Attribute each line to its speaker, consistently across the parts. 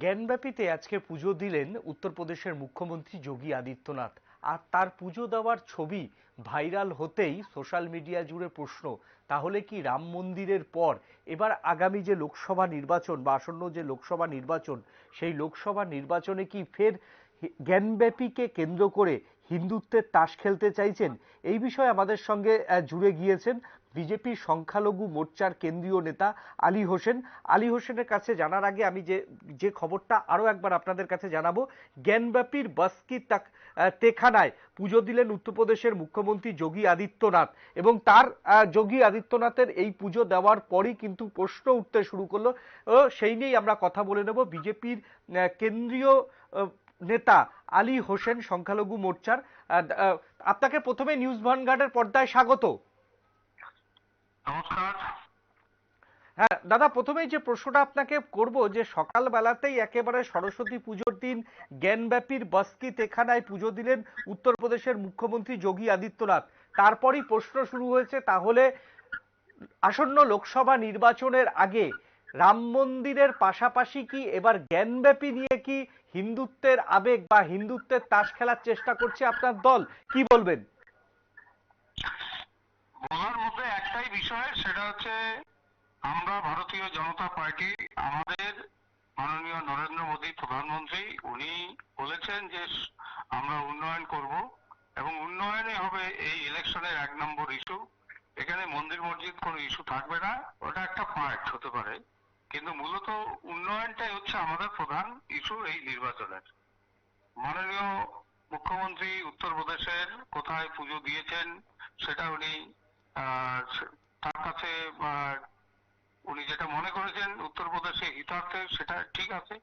Speaker 1: জ্ঞানব্যাপীতে আজকে পুজো দিলেন উত্তরপ্রদেশের মুখ্যমন্ত্রী যোগী আদিত্যনাথ। আর তার পুজো দেওয়ার ছবি ভাইরাল হতেই সোশ্যাল মিডিয়া জুড়ে প্রশ্ন, তাহলে কি রাম মন্দিরের পর এবার আগামী যে লোকসভা নির্বাচন বা আসন্ন যে লোকসভা নির্বাচন, সেই লোকসভা নির্বাচনে কি ফের জ্ঞানব্যাপীকে কেন্দ্র করে হিন্দুত্বের তাস খেলতে চাইছেন? এই বিষয়ে আমাদের সঙ্গে জুড়ে গিয়েছেন বিজেপির সংখ্যালঘু মোর্চার কেন্দ্রীয় নেতা আলী হোসেন। আলী হোসেনের কাছে জানার আগে আমি যে যে খবরটা আরও একবার আপনাদের কাছে জানাব, জ্ঞানব্যাপীর বাস্কি তাক তেখানায় পুজো দিলেন উত্তরপ্রদেশের মুখ্যমন্ত্রী যোগী আদিত্যনাথ এবং তার যোগী আদিত্যনাথের এই পুজো দেওয়ার পরই কিন্তু প্রশ্ন উঠতে শুরু করল। সেই নিয়েই আমরা কথা বলে নেব। বিজেপির কেন্দ্রীয় নেতা আলী হোসেন, সংখ্যালঘু মোর্চার। আপনাকে প্রথমে নিউজ ভানগার্ডের পর্দায় স্বাগত।
Speaker 2: নমস্কার।
Speaker 1: হ্যাঁ দাদা, প্রথমেই যে প্রশ্নটা আপনাকে করব যে সকালবেলাতেই একেবারে সরস্বতী পুজোর দিন জ্ঞানব্যাপীর বস্কি তেখানায় পুজো দিলেন উত্তরপ্রদেশের মুখ্যমন্ত্রী যোগী আদিত্যনাথ। তারপরই প্রশ্ন শুরু হয়েছে, তাহলে আসন্ন লোকসভা নির্বাচনের আগে রাম মন্দিরের পাশাপাশি কি এবার জ্ঞানব্যাপী নিয়ে কি হিন্দুত্বের আবেগ বা হিন্দুত্বের তাস খেলার চেষ্টা করছে আপনার দল? কি বলবেন?
Speaker 2: বিষয়, সেটা হচ্ছে আমরা ভারতীয় জনতা পার্টি, আমাদের মাননীয় নরেন্দ্র মোদী প্রধানমন্ত্রী, উনি বলেছেন যে আমরা উন্নয়ন করব এবং উন্নয়নই হবে এই ইলেকশনের এক নম্বর ইস্যু। এখানে মন্দির মসজিদ কোনো ইস্যু থাকবে না, ওটা একটা পার্ট হতে পারে। কিন্তু মূলত উন্নয়নটাই হচ্ছে আমাদের প্রধান ইস্যু এই নির্বাচনের। মাননীয় মুখ্যমন্ত্রী উত্তরপ্রদেশের কোথায় পুজো দিয়েছেন, সেটা উনি তার কাছে উনি যেটা মনে করেছেন উত্তরপ্রদেশে হিতার্থে সেটা ঠিক আছে।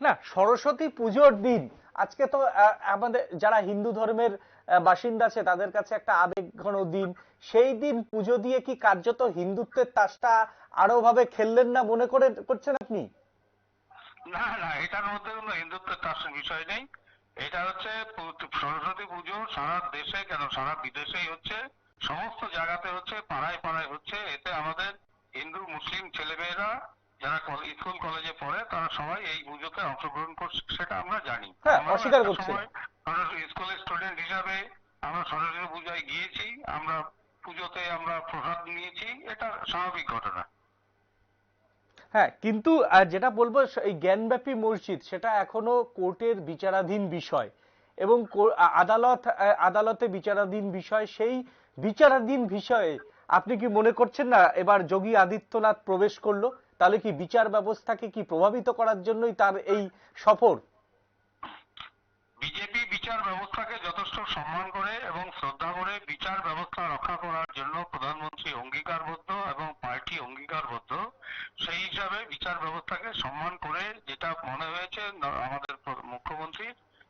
Speaker 1: না সরস্বতী পুজোর দিন আজকে তো আমাদের যারা হিন্দু ধর্মের বাসিন্দা আছে তাদের কাছে একটা আবেগঘন দিন। সেই দিন পুজো দিয়ে কি কার্যত হিন্দুত্বের তাসটা আরও ভাবে খেললেন না মনে করে করছেন আপনি?
Speaker 2: না না এটার মধ্যে কোনো হিন্দুত্বের তার বিষয় নেই। এটা হচ্ছে সরস্বতী পুজো সারা দেশে কেন? সারা বিদেশেই হচ্ছে। সমস্ত জায়গাতে হচ্ছে পাড়ায় পাড়ায় হচ্ছে। এতে আমাদের হিন্দু মুসলিম ছেলেমেয়েরা যারা স্কুল কলেজে পড়ে তারা সবাই এই পুজোতে অংশগ্রহণ করছে সেটা আমরা জানি।
Speaker 1: হ্যাঁ, অস্বীকার করছি।
Speaker 2: স্কুলের স্টুডেন্ট হিসাবে আমরা সরস্বতী পূজায় গিয়েছি আমরা পুজোতে আমরা প্রসাদ নিয়েছি এটা স্বাভাবিক ঘটনা।
Speaker 1: হ্যাঁ কিন্তু যেটা বলব এই জ্ঞানব্যাপী মসজিদ সেটা এখনও কোর্টের বিচারাধীন বিষয় এবং আদালত আদালতে বিচারাধীন বিষয় সেই বিচারাধীন বিষয়ে আপনি কি মনে করছেন না এবার যোগী আদিত্যনাথ প্রবেশ করল? তাহলে কি বিচার ব্যবস্থাকে কি প্রভাবিত করার জন্যই তার এই সফর?
Speaker 2: বিজেপি বিচার ব্যবস্থাকে যথেষ্ট সম্মান করে এবং শ্রদ্ধা করে বিচার ব্যবস্থা রক্ষা করার জন্য প্রধানমন্ত্রী অঙ্গীকারবদ্ধ এবং পার্টি অঙ্গীকারবদ্ধ। সেই হিসাবে বিচার ব্যবস্থাকে সম্মান করে যেটা মনে হয়েছে ন- আমাদের প্র- মুখ্যমন্ত্রী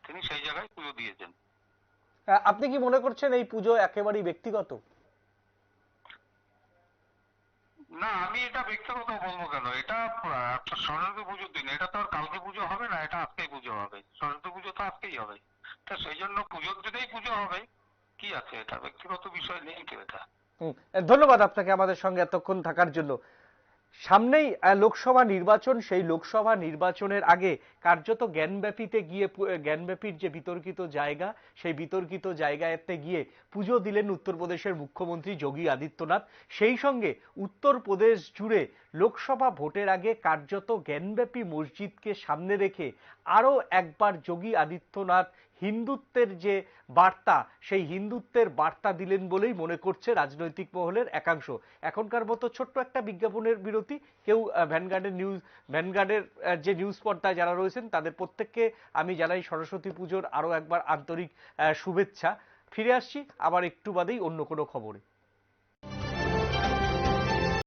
Speaker 2: তিনি সেই জায়গায় পুজো দিয়েছেন
Speaker 1: আহ, আপনি কি মনে করছেন এই পুজো একেবারেই ব্যক্তিগত?
Speaker 2: না আমি এটা ব্যক্তিগত বলব কেন? এটা সরস্বতী পুজোর দিন। এটা তো আর কালকে পুজো হবে না এটা আজকেই পুজো হবে। সরস্বতী পুজো তো আজকেই হবে। তা সেই জন্য পুজোর দিনেই পুজো হবে। কি আছে? এটা ব্যক্তিগত বিষয় নেই তো এটা।
Speaker 1: ধন্যবাদ আপনাকে আমাদের সঙ্গে এতক্ষণ থাকার জন্য। সামনেই লোকসভা নির্বাচন, সেই লোকসভা নির্বাচনের আগে কার্যত জ্ঞানব্যাপীতে গিয়ে জ্ঞানব্যাপীর যে বিতর্কিত জায়গা, সেই বিতর্কিত জায়গাতে গিয়ে পুজো দিলেন উত্তরপ্রদেশের মুখ্যমন্ত্রী যোগী আদিত্যনাথ। সেই সঙ্গে উত্তরপ্রদেশ জুড়ে লোকসভা ভোটের আগে কার্যত জ্ঞানব্যাপী মসজিদকে সামনে রেখে আরও একবার যোগী আদিত্যনাথ হিন্দুত্বের যে বার্তা, সেই হিন্দুত্বের বার্তা দিলেন বলেই মনে করছে রাজনৈতিক মহলের একাংশ। এখনকার মতো ছোট্ট একটা বিজ্ঞাপনের বিরতি, কেউ ভ্যানগার্ডের নিউজ ভ্যানগার্ডের যে নিউজ পর্দায় যারা রয়েছেন, তাদের প্রত্যেককে আমি জানাই সরস্বতী পুজোর আরও একবার আন্তরিক শুভেচ্ছা। ফিরে আসছি, আবার একটু বাদেই অন্য কোনো খবরে।